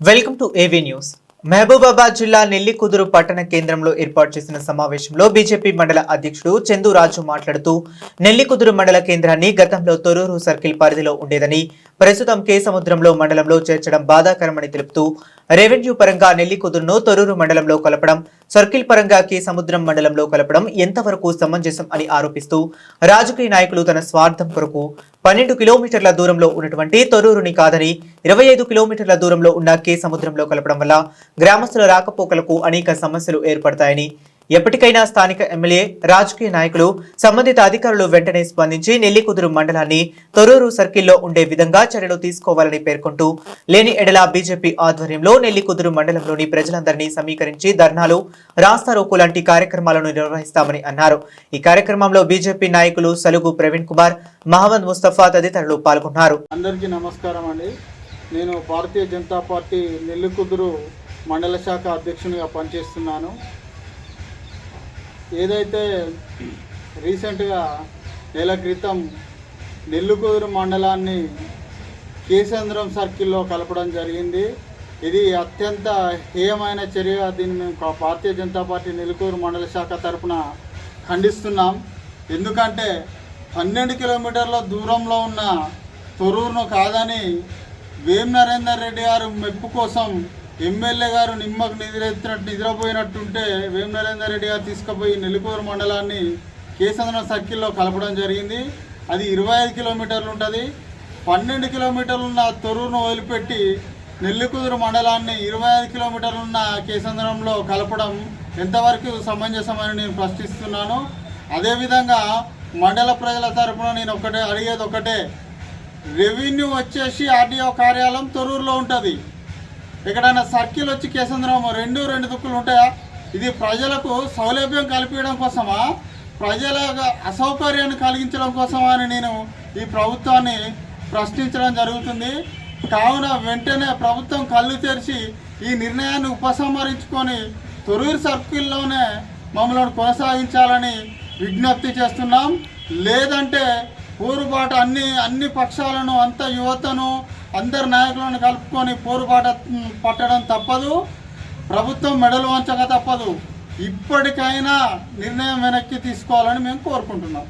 Welcome to AV news Mahabubabad జిల్లా నెల్లికుదురు పట్టణ కేంద్రంలో ఏర్పాటు చేసిన సమావేశంలో బీజేపీ మండల అధ్యక్షుడు చందు రాజు మాట్లాడుతూ నెల్లికుదురు మండల కేంద్రాన్ని గతంలో తొరూరు సర్కిల్ పరిధిలో ఉండేదని ప్రస్తుతం కే సముద్రంలో మండలంలో చేర్చడం బాధాకరమని తెలుపుతూ రెవెన్యూ పరంగా నెల్లికుదురును తొరూరు మండలంలో కలపడం సర్కిల్ పరంగా కే సముద్రం మండలంలో కలపడం ఎంతవరకు సమంజసం అని ఆరోపిస్తూ రాజకీయ నాయకులు తన స్వార్థం కొరకు పన్నెండు కిలోమీటర్ల దూరంలో ఉన్నటువంటి తొరూరుని కాదని ఇరవై ఐదు కిలోమీటర్ల దూరంలో ఉన్న కే సముద్రంలో కలపడం వల్ల గ్రామస్తుల రాకపోకలకు అనేక సమస్యలు ఏర్పడతాయని ఎప్పటికైనా స్థానిక ఎమ్మెల్యే రాజకీయ నాయకులు సంబంధిత అధికారులు వెంటనే స్పందించి నెల్లికుదురు మండలాన్ని తొరూరు సర్కిల్లో ఉండే విధంగా చర్యలు తీసుకోవాలని పేర్కొంటూ లేని ఎడల బీజేపీ ఆధ్వర్యంలో నెల్లికుదురు మండలంలోని ప్రజలందరినీ సమీకరించి ధర్నాలు రాస్తారోకు లాంటి కార్యక్రమాలను నిర్వహిస్తామని అన్నారు. ఈ కార్యక్రమంలో బీజేపీ నాయకులు సలుగు ప్రవీణ్ కుమార్ మహమ్మద్ ముస్తఫా తదితరులు పాల్గొన్నారు. అందరికీ నమస్కారం అండి. నేను భారతీయ జనతా పార్టీ నెల్లికుదురు మండల శాఖ అధ్యక్షునిగా పనిచేస్తున్నాను. ఏదైతే రీసెంట్గా నెల క్రితం నెల్లుకూరు మండలాన్ని కేసేంద్రం సర్కిల్లో కలపడం జరిగింది. ఇది అత్యంత హేయమైన చర్య దీన్ని మేము భారతీయ జనతా పార్టీ నెల్లకూరు మండల శాఖ తరఫున ఖండిస్తున్నాం. ఎందుకంటే పన్నెండు కిలోమీటర్ల దూరంలో ఉన్న తొరూరును కాదని వేం నరేందర్ రెడ్డి గారు మెప్పు కోసం ఎమ్మెల్యే గారు నిమ్మకు నిద్రెత్తినట్టు నిద్రపోయినట్టుంటే వేం నరేందర్ రెడ్డి గారు తీసుకుపోయి నెల్లికూరు మండలాన్ని కేసంద్రం సర్కిల్లో కలపడం జరిగింది. అది ఇరవై ఐదు కిలోమీటర్లు ఉంటుంది. పన్నెండు కిలోమీటర్లు ఉన్న వదిలిపెట్టి నెల్లికూరు మండలాన్ని ఇరవై ఐదు కిలోమీటర్లు ఉన్న కేసంద్రంలో కలపడం ఎంతవరకు సమంజసమని నేను ప్రశ్నిస్తున్నాను. అదేవిధంగా మండల ప్రజల తరపున నేను ఒకటే అడిగేది ఒకటే రెవెన్యూ వచ్చేసి ఆర్డీఓ కార్యాలయం తొరూరులో ఉంటుంది. ఎక్కడైనా సర్కిల్ వచ్చి కేసంద్రము రెండు రెండు దుక్కులు ఉంటాయా? ఇది ప్రజలకు సౌలభ్యం కల్పించడం కోసమా? ప్రజల అసౌకర్యాన్ని కలిగించడం కోసమా అని నేను ఈ ప్రభుత్వాన్ని ప్రశ్నించడం జరుగుతుంది. కావున వెంటనే ప్రభుత్వం కళ్ళు తెరిచి ఈ నిర్ణయాన్ని ఉపసంహరించుకొని తొరూరు సర్కిల్లోనే మమ్మల్ని కొనసాగించాలని విజ్ఞప్తి చేస్తున్నాం. లేదంటే ఊరుబాటు అన్ని అన్ని పక్షాలను అంత యువతను అందరి నాయకులను కలుపుకొని పోరుపాట పట్టడం తప్పదు. ప్రభుత్వం మెడలు వంచక తప్పదు. ఇప్పటికైనా నిర్ణయం వెనక్కి తీసుకోవాలని మేము కోరుకుంటున్నాం.